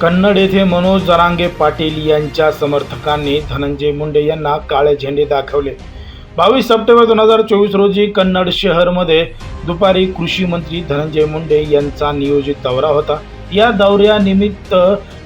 कन्नड येथे मनोज जरांगे पाटील यांच्या समर्थकांनी धनंजय मुंडे यांना काळे झेंडे दाखवले. बावीस सप्टेंबर दोन हजार चोवीस रोजी कन्नड शहरमध्ये दुपारी कृषी मंत्री धनंजय मुंडे यांचा नियोजित दौरा होता. या दौऱ्यानिमित्त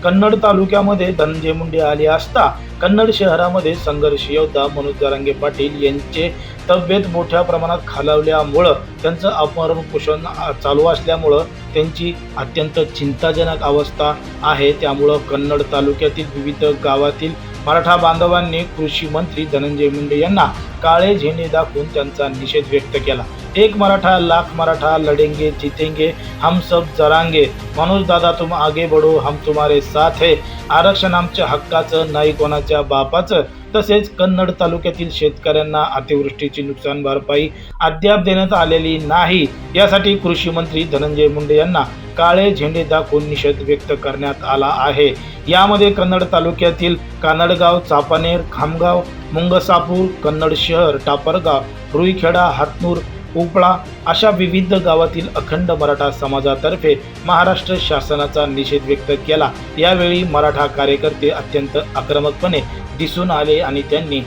कन्नड तालुक्यामध्ये धनंजय मुंडे आले असता कन्नड शहरामध्ये संघर्ष योद्धा मनोज जरांगे पाटील यांचे तब्येत मोठ्या प्रमाणात खालावल्यामुळं त्यांचं अपहरण पोषण चालू असल्यामुळं त्यांची अत्यंत चिंताजनक अवस्था आहे. त्यामुळं कन्नड तालुक्यातील विविध गावातील मराठा बांधवांनी कृषी मंत्री धनंजय मुंडे यांना काळे झेंडे दाखवून त्यांचा निषेध व्यक्त केला. एक मराठा लाख मराठा लढेंगे जितेंगे हम सब जरांगे. मनोज दादा तुम आगे बढो हम तुम्हारे साथ है. आरक्षण आमच्या हक्काचं नाही कोणाच्या बापाचं. तसेच कन्नड तालुक्यातील शेतकऱ्यांना अतिवृष्टीची नुकसान भरपाई अद्याप देण्यात आलेली नाही. यासाठी कृषी मंत्री धनंजय मुंडे यांना काळे झेंडे दाखवून निषेध व्यक्त करण्यात आला आहे. यामध्ये कन्नड तालुक्यातील कानडगाव चापानेर खामगाव मुंगसापूर कन्नड शहर टापरगाव रुईखेडा हातनूर उपळा अशा विविध गावातील अखंड मराठा समाजातर्फे महाराष्ट्र शासनाचा निषेध व्यक्त केला. यावेळी मराठा कार्यकर्ते अत्यंत आक्रमकपणे दिसून आले आणि त्यांनी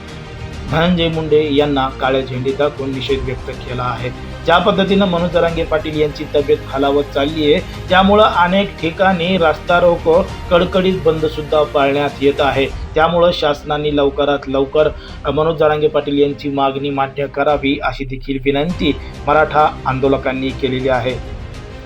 धनंजय मुंडे यांना काळे झेंडे दाखवून निषेध व्यक्त केला आहे. ज्या पद्धतीनं मनोज जरांगे पाटील यांची तब्येत खालावत चालली आहे त्यामुळं अनेक ठिकाणी रास्ता रोको कडकडीत बंद सुद्धा पाळण्यात येत आहे. त्यामुळं शासनाने लवकरात लवकर मनोज जरांगे पाटील यांची मागणी मान्य करावी अशी देखील विनंती मराठा आंदोलकांनी केलेली आहे.